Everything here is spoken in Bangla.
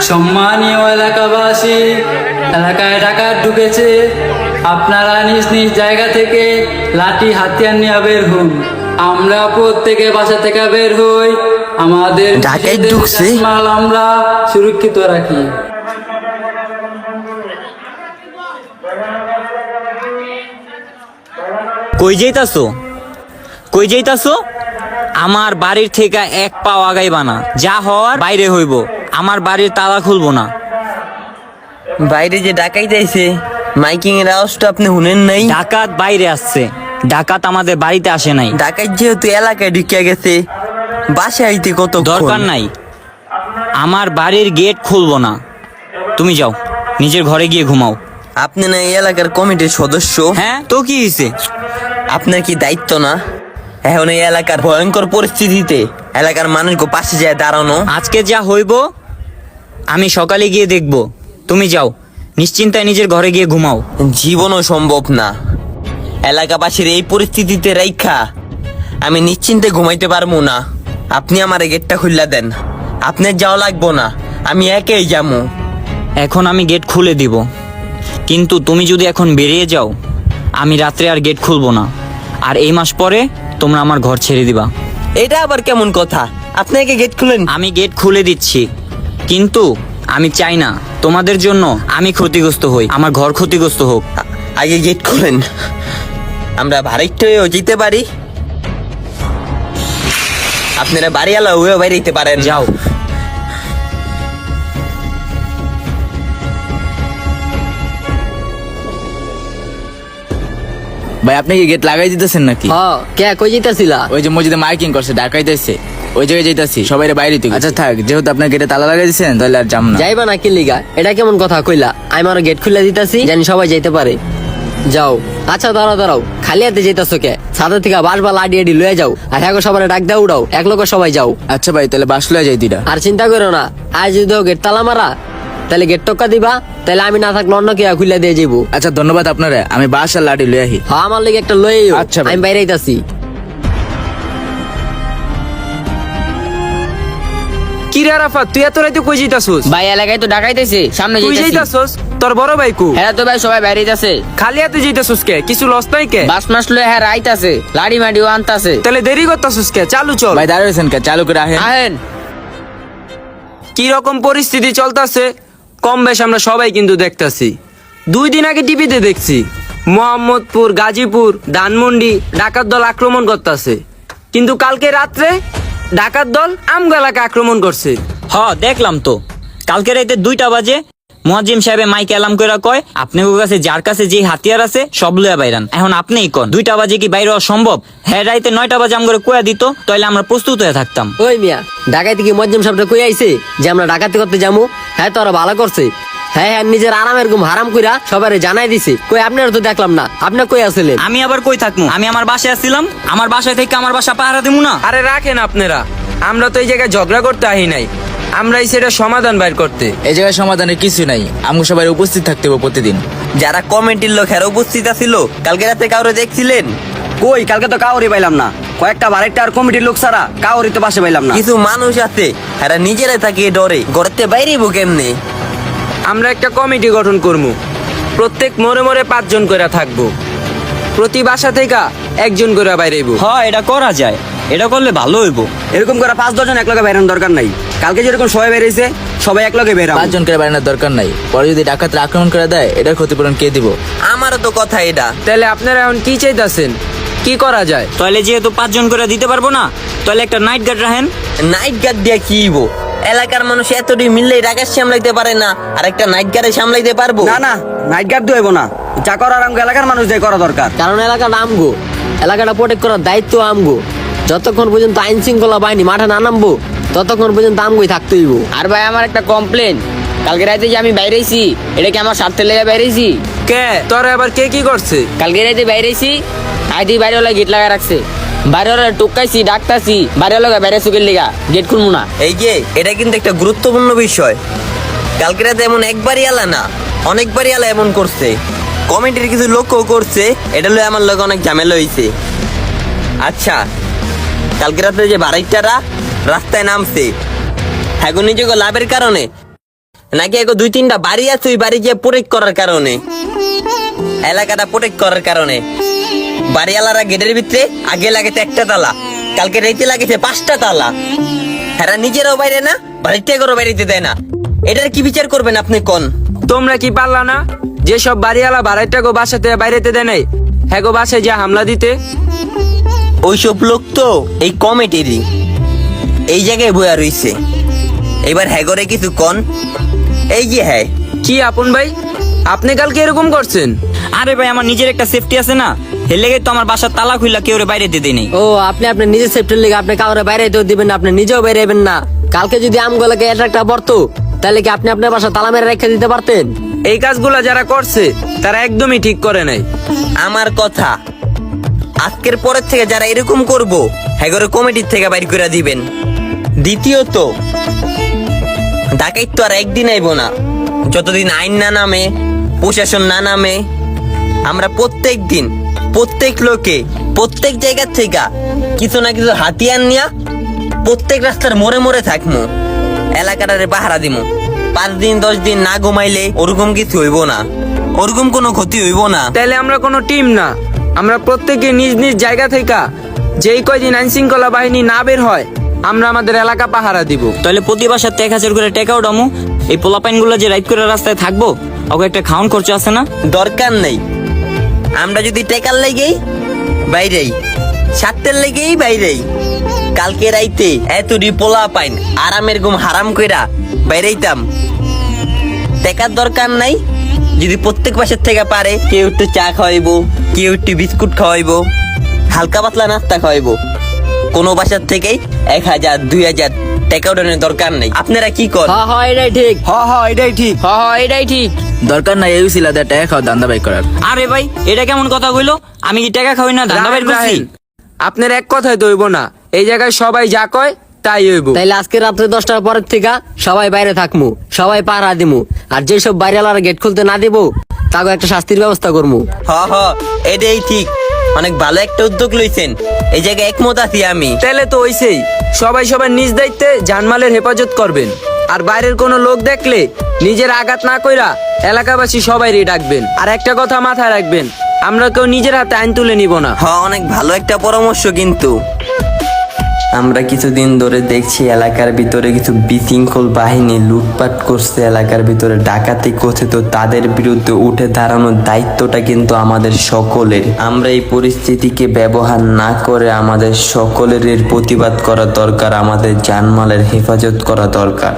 সম্মানীয় এলাকাবাসী এলাকায় ডাকাত ঢুকেছে। আপনারা নিজ নিজ জায়গা থেকে লাঠি হাতিয়ার নিয়ে বের হন। আমরা প্রত্যেকে বাসা থেকে বের হই। আমাদের? মাল আমরা সুরক্ষিত রাখি। কই যাইতাছো? কই যাইতাছো? আমার বাড়ির থেকে এক পাও আগাইবা না। যা হওয়ার বাইরে হইব। আমার বাড়ির তালা খুলবো না। বাইরে যে ডাকাই যাইছে মাইকিং এর আওয়াজটা আপনি শুনেন নাই। ডাকাত বাইরে আসছে। ডাকাত আমাদের বাড়িতে আসে নাই। ডাকাই যেহেতু এলাকায় ঢুকিয়া গেছে বাসে আইতে কত দরকার নাই। আমার বাড়ির গেট খুলবো না। তুমি যাও নিজের ঘরে গিয়ে ঘুমাও। আপনি না এই এলাকার কমিটির সদস্য? হ্যাঁ তো কি হয়েছে আপনার কি দায়িত্ব না? এখন এই এলাকার ভয়ঙ্কর পরিস্থিতিতে এলাকার মানুষকে পাশে যায় দাঁড়ানো। আজকে যা হইব আমি সকালে গিয়ে দেখব। তুমি যাও। নিশ্চিন্তায় নিজের ঘরে গিয়ে ঘুমাও। জীবনও সম্ভব না। এলাকাবাসীর এই পরিস্থিতিতে রাইখা। আমি নিশ্চিন্তে ঘুমাইতে পারব না। আপনি আমার গেটটা খুললা দেন। আপনার যাওয়া লাগবো না। আমি একেই যাব এখন আমি গেট খুলে দিব। কিন্তু তুমি যদি এখন বেরিয়ে যাও আমি রাত্রে আর গেট খুলবো না। আর এই মাস পরে তোমরা আমার ঘর ছেড়ে দিবা। এটা আবার কেমন কথা? আপনাকে গেট খুলেন। আমি গেট খুলে দিচ্ছি। কিন্তু আমি চাই না। তোমাদের জন্য আমি ক্ষতিগ্রস্ত হই। আমার ঘর ক্ষতিগ্রস্ত হোক। আগে গেট খুলেন। আমরা ভারিকটা হয়েও যেতে পারি। আপনারা বাড়িওয়ালা হয়েও বাইরে পারেন। যাও। ভাই আপনি কি গেট লাগাই দিতেছেন নাকি? হ কে কই যাইতাছিলা ওই যে মসজিদে মাইকিং করছে ডাকাইতেছে ওই জায়গায় যাইতাছি সবাই বাইরে তুই আচ্ছা থাক যেহেতু আপনার গেটে তালা লাগাই দিয়েছেন তাহলে আর যাম না। যাইবা না কি লিগা? এটা কেমন কথা কইলা? আমি আরও গেট খুলে দিতাছি জানি সবাই যাইতে পারে। যাও। আচ্ছা দাঁড়াও দাঁড়াও। খালি হাতে যাইতাছো কে? সাথে থেকে বাস বা লাডি আডি লয়ে যাও। আর হ্যাঁ সবার ডাক দাও উড়াও। এক লোক সবাই যাও। আচ্ছা ভাই তাহলে বাস লয়ে যাই দুইটা। আর চিন্তা করো না আজ যদি গেট তালা মারা তাহলে গেট টক্কা দিবা তাহলে আমি না থাকলে অন্য কে খুলে দিয়ে যাব আচ্ছা ধন্যবাদ আপনারা। আমি বাস আর লাঠি লয়ে আহি। হ্যাঁ আমার লিগে একটা লয়ে আচ্ছা আমি বাইরে আইতাছি। কি রে আরাফাত তুই এত রাইতে কই যাইতাছস? ভাই এলাকায় তো ডাকাইতেছে সামনে তুই যাইতাছি। যাইতাছস? তোর বড় ভাই কু হ্যাঁ তো ভাই সবাই বাইরে যাচ্ছে। খালি হাতে যাইতাছস কে? কিছু লস নাই কে? বাস মাস লয়ে হ্যাঁ রাইতাছে লাড়ি মাডিও আনতাছে। তাহলে দেরি করতাছস কে? চালু চল। ভাই দাঁড়িয়েছেন কে? চালু করে আহেন। আহেন। কি রকম পরিস্থিতি চলতেছে কম বেশ আমরা সবাই কিন্তু দেখতাছি। দুই দিন আগে টিভিতে দেখছি মোহাম্মদপুর গাজীপুর ধানমন্ডি ডাকাত দল আক্রমণ করতেছে। কিন্তু কালকে রাত্রে ডাকাত দল আমগালাকে আক্রমণ করছে। হ দেখলাম তো। কালকে রাইতে দুইটা বাজে মুয়াজ্জিম সাহেবে মাইকে এলাম করে কয় আপনার কাছে যার কাছে যে হাতিয়ার আছে সব লইয়া বাইরান। এখন আপনিই কন। দুইটা বাজে কি বাইরে হওয়া সম্ভব? হ্যাঁ রাইতে নয়টা বাজে আমগরে কোয়া দিত তাহলে আমরা প্রস্তুত হয়ে থাকতাম। ওই মিয়া ডাকাইতে কি মজ্জম সাহেবটা কই আইছে যে আমরা ডাকাতি করতে যাব হ্যাঁ তো ওরা ভালো করছে। হ্যাঁ হ্যাঁ নিজের আরামের ঘুম হারাম কইরা সবারে জানাই দিছে। কই আপনার তো দেখলাম না। আপনার কই আসলেন আমি আবার কই থাকব আমি আমার বাসায় আসছিলাম আমার বাসায় থেকে আমার বাসা পাহারা দিমু না? আরে রাখেন আপনারা। আমরা তো এই জায়গায় ঝগড়া করতে আহি নাই। আমরা এই সেটা সমাধান বাইর করতে। এই জায়গায় সমাধানের কিছু নাই। আমাকে সবাই উপস্থিত থাকতে হবে প্রতিদিন। যারা কমিটির লোক হেরা উপস্থিত আছিল কালকে রাতে কাউরে দেখছিলেন? কই কালকে তো কাউরি পাইলাম না। কয়েকটা বারেকটা আর কমিটির লোক ছাড়া কাউরি তো পাশে পাইলাম না। কিছু মানুষ আছে এরা নিজেরাই থাকে ডরে। ঘরেতে বাইরেব কেমনে? আমরা একটা কমিটি গঠন করব প্রত্যেক মোড়ে মোড়ে পাঁচজন করে থাকব। প্রতি বাসা থেকে একজন করে বাইরেব হ্যাঁ এটা করা যায়। এটা করলে ভালো হইব। এরকম করে পাঁচ দশজন এক লগে বেরানোর দরকার নাই। কালকে যেরকম সবাই বেরিয়েছে সবাই এক লগে বেরাম পাঁচজন করে বাড়ানোর দরকার নাই। পরে যদি ডাকাতরা আক্রমণ করে দেয় এটার ক্ষতিপূরণ কে দিব? আমারও তো কথা এটা। তাহলে আপনারা এখন কি চাইতেছেন? কি করা যায়? তাহলে যেহেতু পাঁচজন করে দিতে পারব না তাহলে একটা নাইট গার্ড রাখেন। নাইট গার্ড দিয়ে কি হইব? এলাকার মানুষ এতটি মিললেই ডাকাত সামলাইতে পারে না। আর একটা নাইট গার্ডে সামলাইতে পারব? না না নাইট গার্ড হইব না। যা করার আমগো এলাকার মানুষ দিয়ে করা দরকার। কারণ এলাকাটা আমগো। এলাকাটা প্রোটেক্ট করার দায়িত্ব আমগো। যতক্ষণ পর্যন্ত আইন শৃঙ্খলা বাহিনী মাঠে না নামবো ততক্ষণ পর্যন্ত আমগোই থাকতে হইব। আর ভাই আমার একটা কমপ্লেন কালকে রাতে যে আমি বাইরেছি এটা কি আমার স্বার্থে লেগে বাইরেছি? কে? তোর আবার কে কি করছে? কালকে রাতে বাইরেছি আইদি বাইরেওয়ালা গেট লাগা রাখছে। বাইরেওয়ালা টুকাইছি, ডাকতাছি বাইরেওয়ালা বাইরে সুখের লেগা, গেট খুলবো না। এই যে, এটা কিন্তু একটা গুরুত্বপূর্ণ বিষয়। কালকে রাতে এমন একবারই আলা না, অনেকবারই আলা এমন করছে। কমিটির কিছু লক্ষ্য করছে, এটা লয়ে আমার লগে অনেক ঝামেলা হইছে। আচ্ছা কালকে রাতে যে বাড়াইটারা রাস্তায় নামছে হ্যাঁ নিজেকে লাভের কারণে নাকি এগো দুই তিনটা বাড়ি আছে ওই বাড়ি গিয়ে প্রোটেক্ট করার কারণে? এলাকাটা প্রোটেক্ট করার কারণে। বাড়িওয়ালারা গেটের ভিতরে আগে লাগেছে একটা তালা কালকে রাইতে লাগেছে পাঁচটা তালা। হ্যাঁ নিজেরাও বাইরে না বাড়ির থেকেও বাইরেতে দেয় না। এটার কি বিচার করবেন আপনি কোন? তোমরা কি পারলা না যেসব বাড়িওয়ালা বাড়াইটা গো বাসাতে বাইরেতে দেয় নাই? হ্যাঁ গো বাসায় যা হামলা দিতে? ওইসব লোক তো এই কমিটিরই এই জায়গায় বয়া রইছে। এবার হ্যাঁ করে কিছু কন? এই যে হ্যাঁ। কি আপন ভাই? আপনি কালকে এরকম করছেন? আরে ভাই আমার নিজের একটা সেফটি আছে না। এর লেগে তো আমার বাসার তালা খুললা কেউ বাইরে দিতে নেই। ও আপনি আপনার নিজের সেফটির লেগে আপনি কাউরে বাইরে তো দিবেন না আপনি নিজেও বেরাইবেন না। কালকে যদি আমগুলোকে একটা পড়তো তাহলে কি আপনি আপনার বাসা তালা মেরে রেখে দিতে পারতেন? এই কাজগুলা যারা করছে তারা একদমই ঠিক করে নাই। আমার কথা আজকের পরের থেকে যারা এরকম করব হ্যাঁ করে কমিটির থেকে বাইর করে দিবেন। দ্বিতীয়ত ডাকাইত তো আর একদিন আইব না। যতদিন আইন না নামে, প্রশাসন না নামে, আমরা প্রত্যেক দিন, প্রত্যেক লোকে, প্রত্যেক জায়গা থেকে কিছু না কিছু হাতিয়ার নিয়া প্রত্যেক রাস্তার মোড়ে মোড়ে থাকমু। এলাকাটারে পাহারা দিমু। পাঁচ দিন, দশ দিন না ঘুমাইলে ওরকম কিছু হইব না। ওরকম কোনো ক্ষতি হইব না। তাইলে আমরা কোনো টিম না। আমরা প্রত্যেকে নিজ নিজ জায়গা থেকে যেই কয়দিন আইন শৃঙ্খলা বাহিনী না বের হয় আমরা আমাদের এলাকা পাহারা দিব। তাহলে প্রতি বাসার এক হাজার করে টাকা উঠামু এই পোলাপাইনগুলো যে রাইড করে রাস্তায় থাকব ওকে একটা খাওয়ান খরচ আছে না? দরকার নেই। আমরা যদি টেকার লেগেই বাইরেই সাতটার লেগেই বাইরেই কালকে রাইতে এত পোলা পাইন আরামের ঘুম হারাম কইরা বাইরেইতাম। টেকার দরকার নাই যদি প্রত্যেক বাসার থেকে পারে কেউ একটু চা খাওয়াইবো কেউ একটু বিস্কুট খাওয়াইবো হালকা পাতলা নাস্তা খাওয়াইবো। কোনো বাসার থেকেই এক হাজার দুই হাজার টাকা উঠানোর দরকার নেই। আপনারা কি কর হ্যাঁ হ্যাঁ এটাই ঠিক। হ হ এটাই ঠিক। হ হ এটাই ঠিক। দরকার নাই এই ছিল টাকা খাও দান্দা বাই করার। আরে ভাই এটা কেমন কথা কইলো? আমি কি টাকা খাওয়াই না ধান্দা বের করছি? আপনার এক কথাই তো হইব না। এই জায়গায় সবাই যা কয় তাই হইব। তাইলে আজকে রাত্রে দশটার পরের থেকে সবাই বাইরে থাকমু সবাই পাহারা দিমু। আর যেসব বাইরেলার গেট খুলতে না দিব তাকে একটা শাস্তির ব্যবস্থা করমু। হ হ এটাই ঠিক। অনেক ভালো একটা উদ্যোগ লইছেন। এই জায়গায় একমত আছি আমি। তাহলে তো ওইসেই সবাই সবার নিজ দায়িত্বে জানমালের হেফাজত করবেন। আর বাইরের কোনো লোক দেখলে নিজের আঘাত না কইরা এলাকাবাসী সবাইরই ডাকবেন। আর একটা কথা মাথায় রাখবেন আমরা কেউ নিজের হাতে আইন তুলে নিব না। হ্যাঁ অনেক ভালো একটা পরামর্শ কিন্তু। আমরা কিছুদিন ধরে দেখছি এলাকার ভিতরে কিছু বিশৃঙ্খল বাহিনী লুটপাট করছে, এলাকার ভিতরে ডাকাতি করছে। তো তাদের বিরুদ্ধে উঠে দাঁড়ানোর দায়িত্বটা কিন্তু আমাদের সকলের। আমরা এই পরিস্থিতিকে ব্যবহার না করে আমাদের সকলের প্রতিবাদ করা দরকার, আমাদের জানমালের হেফাজত করা দরকার।